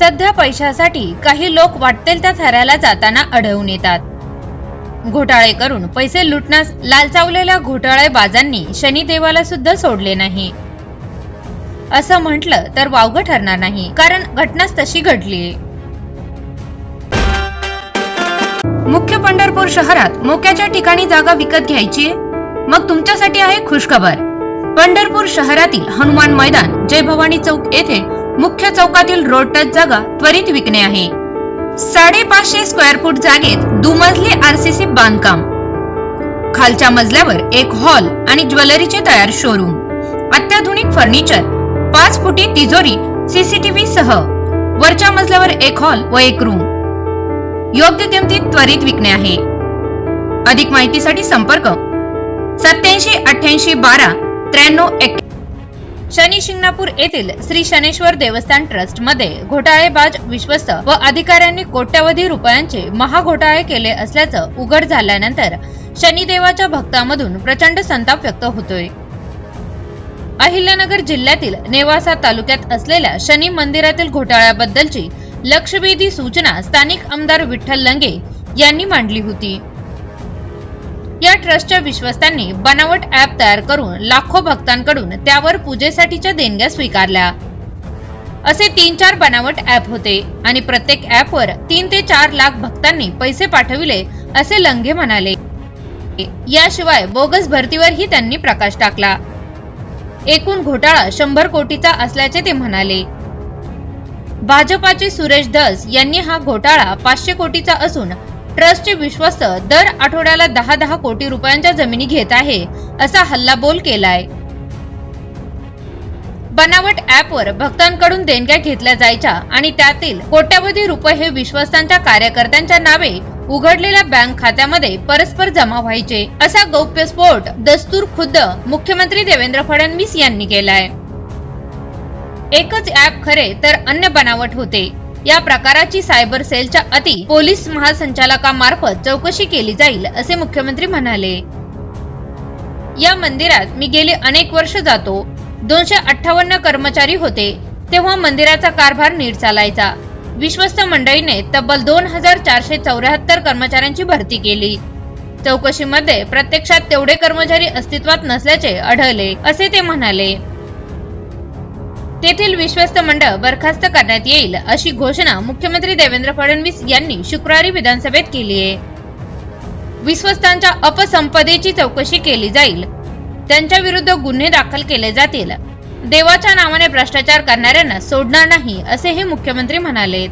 सध्या पैशासाठी काही लोक वाटेल त्या थऱ्याला जाताना आढळून येतात. घोटाळे करून पैसे लुटण्यास लालचावलेल्या घोटाळेबाजांनी शनिदेवाला सुद्धा सोडले नाही. असं म्हटलं तर वावगं ठरणार नाही कारण घटनाच तशी घडलीय मुख्य पंढरपूर शहरात मोक्याच्या ठिकाणी जागा विकत घ्यायची? मग तुमच्यासाठी आहे खुशखबर. पंढरपूर शहरातील हनुमान मैदान जय भवानी चौक येथे मुख्य चौकातील रोड टच जागा त्वरित विकणे आहे. साडेपाचशे स्क्वेअर फूट जागेत दुमजली आरसीसी बांधकाम. खालच्या मजल्यावर एक हॉल आणि ज्वेलरीचे तयार शोरूम अत्याधुनिक फर्निचर पाच फुटी तिजोरी सीसीटीव्ही सह. वरच्या मजल्यावर एक हॉल व एक रूम योग्य किमतीत त्वरित विकणे आहे. अधिक माहितीसाठी संपर्क सत्याऐंशी अठ्ठ्याऐंशी बारा त्र्याण्णव एक शनी शिंगणापूर येथील श्री शनेश्वर देवस्थान ट्रस्टमध्ये घोटाळेबाज विश्वस्त व अधिकाऱ्यांनी कोट्यवधी रुपयांचे महाघोटाळे केले असल्याचं उघड झाल्यानंतर शनिदेवाच्या भक्तामधून प्रचंड संताप व्यक्त होतोय. अहिल्यानगर जिल्ह्यातील नेवासा तालुक्यात असलेल्या शनी मंदिरातील घोटाळ्याबद्दलची लक्षवेधी सूचना स्थानिक आमदार विठ्ठल लंगे यांनी मांडली होती. या ट्रस्टच्या विश्वस्तांनी बनावट ऍप तयार करून लाखो भक्तांकडून त्यावर पूजेसाठीच्या देणग्या स्वीकारल्या. असे तीन चार बनावट ऍप होते आणि प्रत्येक ऍपवर तीन ते चार लाख भक्तांनी पैसे पाठविले असे लंघे म्हणाले. याशिवाय बोगस भरतीवरही त्यांनी प्रकाश टाकला. एकूण घोटाळा शंभर कोटीचा असल्याचे ते म्हणाले. भाजपाचे सुरेश धस यांनी हा घोटाळा पाचशे कोटीचा असून ट्रस्टचे विश्वस्त दर आठवड्याला दहा दहा कोटी रुपयांच्या जमिनी घेत आहे असा हल्लाबोल केलाय. बनावट ॲपवर भक्तांकडून देणग्या घेतल्या जायच्या आणि त्यातील कोट्यावधी रुपये हे विश्वस्तांच्या कार्यकर्त्यांच्या नावे उघडलेल्या बँक खात्यामध्ये परस्पर जमा व्हायचे असा गौप्यस्फोट दस्तूर खुद्द मुख्यमंत्री देवेंद्र फडणवीस यांनी केलाय. एकच ॲप खरे तर अन्य बनावट होते. या प्रकाराची सायबर सेलच्या अति पोलीस महासंचालकामार्फत चौकशी केली जाईल असे मुख्यमंत्री म्हणाले. या मंदिरात मी गेले अनेक वर्ष जातो. दोनशे अठ्ठावन्न कर्मचारी होते. तेव्हा मंदिराचा कारभार नीट चालायचा. विश्वस्त मंडळीने तब्बल दोन हजार चारशे चौऱ्याहत्तर कर्मचाऱ्यांची भरती केली. चौकशीमध्ये प्रत्यक्षात तेवढे कर्मचारी अस्तित्वात नसल्याचे आढळले असे ते म्हणाले. तेथील विश्वस्त मंडळ बरखास्त करण्यात येईल अशी घोषणा मुख्यमंत्री देवेंद्र फडणवीस यांनी शुक्रवारी विधानसभेत केली आहे. विश्वस्तांच्या अपसंपदेची चौकशी केली जाईल. त्यांच्या विरुद्ध गुन्हे दाखल केले जातील. देवाच्या नावाने भ्रष्टाचार करणाऱ्यांना सोडणार नाही असेही मुख्यमंत्री म्हणाले